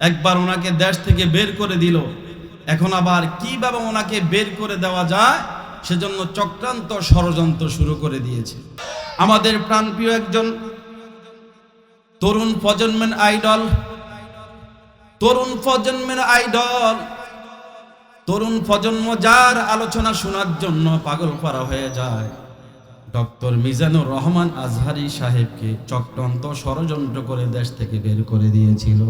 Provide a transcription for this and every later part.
একবার ওনাকে দেশ থেকে বের করে দিল। এখন আবার কীভাবে ওনাকে বের করে দেওয়া যায়, সেজন্য চক্রান্ত ষড়যন্ত্র শুরু করে দিয়েছে। আমাদের প্রাণপ্রিয় একজন তরুণ প্রজন্মের আইডল, তরুণ প্রজন্মের আইডল, তরুণ প্রজন্ম যার আলোচনা শোনার জন্য পাগল করা হয়ে যায়। ডক্টর মিজানুর রহমান আজহারি সাহেবকে চক্রান্ত ষড়যন্ত্র করে দেশ থেকে বের করে দিয়েছিল।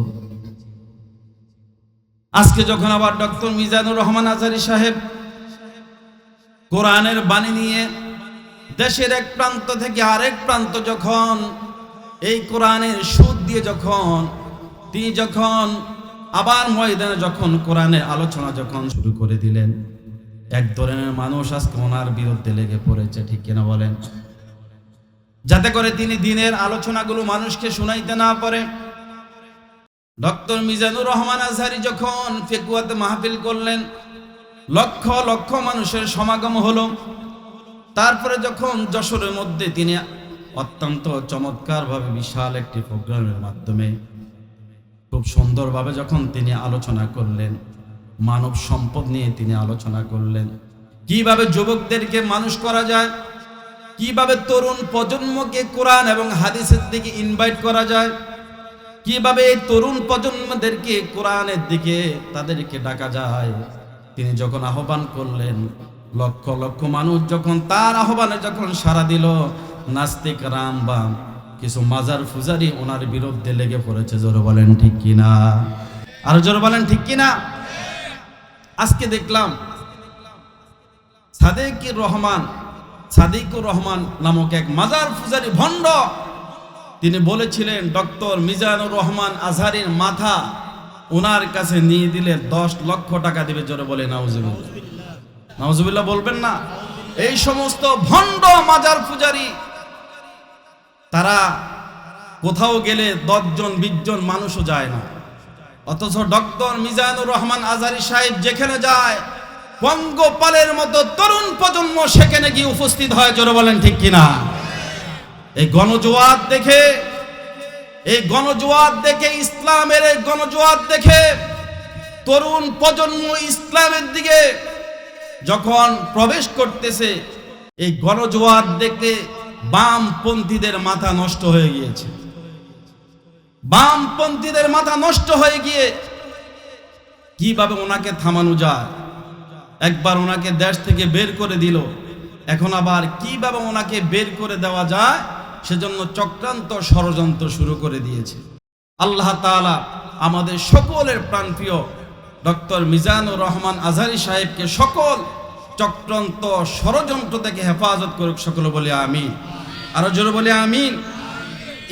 আজকে যখন আবার ডক্টর মিজানুর রহমান আজহারি সাহেব কোরআনের বাণী নিয়ে দেশের এক প্রান্ত থেকে আরেক প্রান্ত যখন এই কোরআনের সুদ দিয়ে যখন, তিনি যখন আবার ময়দানে যখন কোরআনের আলোচনা যখন শুরু করে দিলেন, এক ধরনের মানুষ আজকে ওনার বিরুদ্ধে লেগে পড়েছে, ঠিক কিনা বলেন? যাতে করে তিনি দিনের আলোচনাগুলো মানুষকে শোনাইতে না পারে ডক্টর মিজানুর রহমান আজহারি যখন ফেকুয়াতে মাহফিল করলেন, লক্ষ লক্ষ মানুষের সমাগম হলো। তারপরে যখন যশোরের মধ্যে তিনি অত্যন্ত চমৎকারভাবে বিশাল একটি প্রোগ্রামের মাধ্যমে, খুব সুন্দরভাবে যখন তিনি আলোচনা করলেন, মানব সম্পদ নিয়ে তিনি আলোচনা করলেন, কীভাবে যুবকদেরকে মানুষ করা যায়, কীভাবে তরুণ প্রজন্মকে কোরআন এবং হাদিসের দিকে ইনভাইট করা যায় কীভাবে তরুণ প্রজন্মদেরকে কোরআনের দিকে তাদেরকে ডাকা যায়? তিনি যখন আহ্বান করলেন, লক্ষ লক্ষ মানুষ যখন তার আহ্বানে যখন সাড়া দিল, নাস্তিক রাম বাম, কিছু মাজার ফুজারি ওনার বিরুদ্ধে লেগে পড়েছে, জোরে বলেন ঠিক কিনা? আর জোরে বলেন ঠিক কিনা? আজকে দেখলাম সাদেকুর রহমান, সাদিকুর রহমান নামক এক মাজার ফুজারি ভণ্ড তিনি বলেছিলেন, ডক্টর মিজানুর রহমান আজহারির মাথা ওনার কাছে নিয়ে দিলে দশ লক্ষ টাকা দিবে। জোরে বলে নাউজুবিল্লাহ। নাউজুবিল্লাহ বলবেন না। এই সমস্ত ভণ্ড মাজার পূজারি, তারা কোথাও গেলে দশজন, বিশজন মানুষও যায় না। অথচ ডক্টর মিজানুর রহমান আজারি সাহেব যেখানে যায়, পঙ্গপালের মতো তরুণ প্রজন্ম সেখানে গিয়ে উপস্থিত হয়। জোরে বলেন, ঠিক কিনা? এই গণজোয়ার দেখে, এই গণজোয়ার দেখে, ইসলামের এই গণজোয়ার দেখে, তরুণ প্রজন্ম ইসলামের দিকে যখন প্রবেশ করতেছে, এই গণজোয়ার দেখে বামপন্থীদের মাথা নষ্ট হয়ে গিয়েছে। বামপন্থীদের মাথা নষ্ট হয়ে গিয়ে কীভাবে ওনাকে থামানো যায়? একবার ওনাকে দেশ থেকে বের করে দিল, এখন আবার কীভাবে ওনাকে বের করে দেওয়া যায়? সেজন্য চক্রান্ত ষড়যন্ত্র শুরু করে দিয়েছে। আল্লাহ তালা আমাদের সকলের প্রাণপ্রিয় ডক্টর মিজানুর রহমান আজহারি সাহেবকে সকল চক্রান্ত ষড়যন্ত্র থেকে হেফাজত করুক, সকল বলে আমিন। আরও জোর বলে আমিন।